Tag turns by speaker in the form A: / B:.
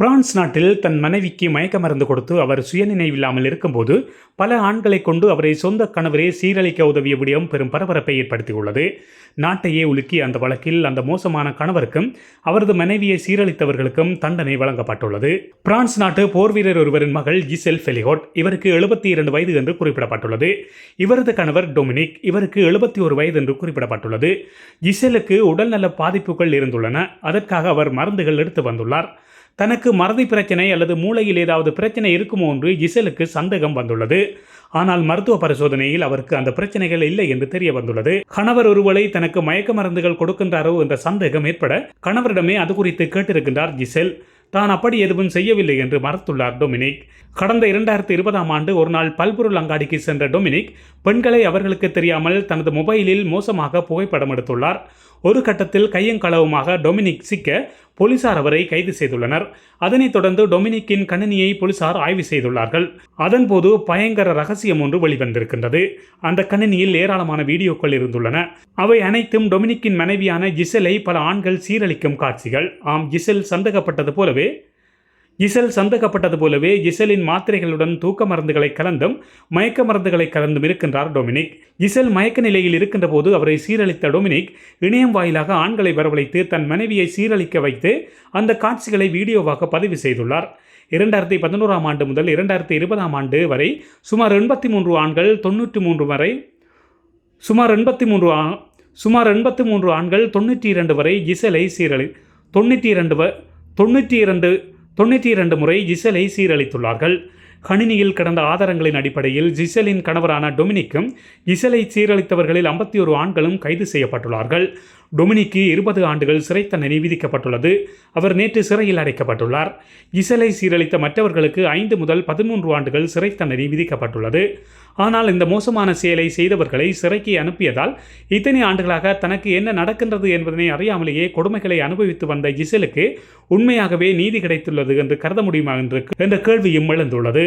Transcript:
A: France நாட்டில் தன் மனைவிக்கு மயக்க மருந்து கொடுத்து அவர் சுயநினைவில்லாமல் இருக்கும்போது பல ஆண்களை கொண்டு அவரை சொந்த கணவரே சீரழிக்க உதவிய விடயம் பெரும் பரபரப்பை ஏற்படுத்தியுள்ளது. நாட்டையே உலுக்கி அந்த வழக்கில் அந்த மோசமான கணவருக்கும் அவரது மனைவியை சீரழித்தவர்களுக்கும் தண்டனை வழங்கப்பட்டுள்ளது. பிரான்ஸ் நாட்டு போர் வீரர் ஒருவரின் மகள் ஜிசெல் ஃபெலிகோட் இவருக்கு எழுபத்தி இரண்டு வயது என்று குறிப்பிடப்பட்டுள்ளது. இவரது கணவர் டொமினிக் இவருக்கு எழுபத்தி ஒரு வயது என்று குறிப்பிடப்பட்டுள்ளது. ஜிசெலுக்கு உடல்நல பாதிப்புகள் இருந்துள்ளன. அதற்காக அவர் மருந்துகள் எடுத்து வந்துள்ளார். தனக்கு மறதி பிரச்சனை அல்லது மூளையில் ஏதாவது பிரச்சனை இருக்குமோ என்று ஜிசலுக்கு சந்தேகம் வந்துள்ளது. ஆனால் மருத்துவ பரிசோதனையில் அவருக்கு அந்த பிரச்சனைகள் இல்லை என்று தெரிய வந்துள்ளது. கணவர் ஒருவரை தனக்கு மயக்க மருந்துகள் கொடுக்கின்றாரோ என்ற சந்தேகம் ஏற்பட கணவரிடமே அது குறித்து கேட்டிருக்கின்றார் ஜிசெல் தான் அப்படி எதுவும் செய்யவில்லை என்று மறுத்துள்ளார் டொமினிக். கடந்த இரண்டாயிரத்தி இருபதாம் ஆண்டு ஒரு நாள் பல்பொருள் அங்காடிக்கு சென்ற டொமினிக் பெண்களை அவர்களுக்கு தெரியாமல் தனது மொபைலில் மோசமாக புகைப்படம் எடுத்துள்ளார். ஒரு கட்டத்தில் கையங்களவுமாக டொமினிக் சிக்க போலீசார் அவரை கைது செய்துள்ளனர். அதனைத் தொடர்ந்து டொமினிக்கின் கணினியை போலீசார் ஆய்வு செய்துள்ளார்கள். அதன்போது பயங்கர ரகசியம் ஒன்று வெளிவந்திருக்கின்றது. அந்த கணினியில் ஏராளமான வீடியோக்கள் இருந்துள்ளன. அவை அனைத்தும் டொமினிக்கின் மனைவியான ஜிசலை பல ஆண்கள் சீரழிக்கும் காட்சிகள். ஆம் ஜிசல் சந்தேகப்பட்டது போலவே இசல் சந்தேகப்பட்டது போலவே இசலின் மாத்திரைகளுடன் தூக்க மருந்துகளை கலந்தும் மயக்க மருந்துகளை கலந்தும் இருக்கின்றார் டொமினிக். இசல் மயக்க நிலையில் இருக்கின்ற போது அவரை சீரழித்த டொமினிக் இணையம் வாயிலாக ஆண்களை வரவழைத்து தன் மனைவியை சீரழிக்க வைத்து அந்த காட்சிகளை வீடியோவாக பதிவு செய்துள்ளார். இரண்டாயிரத்தி பதினோராம் ஆண்டு முதல் இரண்டாயிரத்தி இருபதாம் ஆண்டு வரை சுமார் எண்பத்தி மூன்று ஆண்கள் தொண்ணூற்றி மூன்று வரை சுமார் எண்பத்தி மூன்று ஆ சுமார் எண்பத்தி மூன்று ஆண்கள் தொண்ணூற்றி இரண்டு வரை இசலை சீரழி தொண்ணூற்றி இரண்டு வ தொண்ணூற்றி இரண்டு தொண்ணூற்றி இரண்டு முறை ஜிசலை சீரழித்துள்ளார்கள். கணினியில் கடந்த ஆதாரங்களின் அடிப்படையில் ஜிசலின் கணவரான டொமினிக்கும் இசலை சீரழித்தவர்களில் ஐம்பத்தி ஒரு ஆண்களும் கைது செய்யப்பட்டுள்ளார்கள். டொமினிக்கு இருபது ஆண்டுகள் சிறை தண்டனை விதிக்கப்பட்டுள்ளது. அவர் நேற்று சிறையில் அடைக்கப்பட்டுள்ளார். இசலை சீரழித்த மற்றவர்களுக்கு ஐந்து முதல் பதிமூன்று ஆண்டுகள் சிறை தண்டனை விதிக்கப்பட்டுள்ளது. ஆனால் இந்த மோசமான செயலை செய்தவர்களை சிறைக்கு அனுப்பியதால் இத்தனை ஆண்டுகளாக தனக்கு என்ன நடக்கின்றது என்பதனை அறியாமலேயே கொடுமைகளை அனுபவித்து வந்த இசலுக்கு உண்மையாகவே நீதி கிடைத்துள்ளது என்று கருத முடியுமா என்று என்ற கேள்வியும் எழுந்துள்ளது.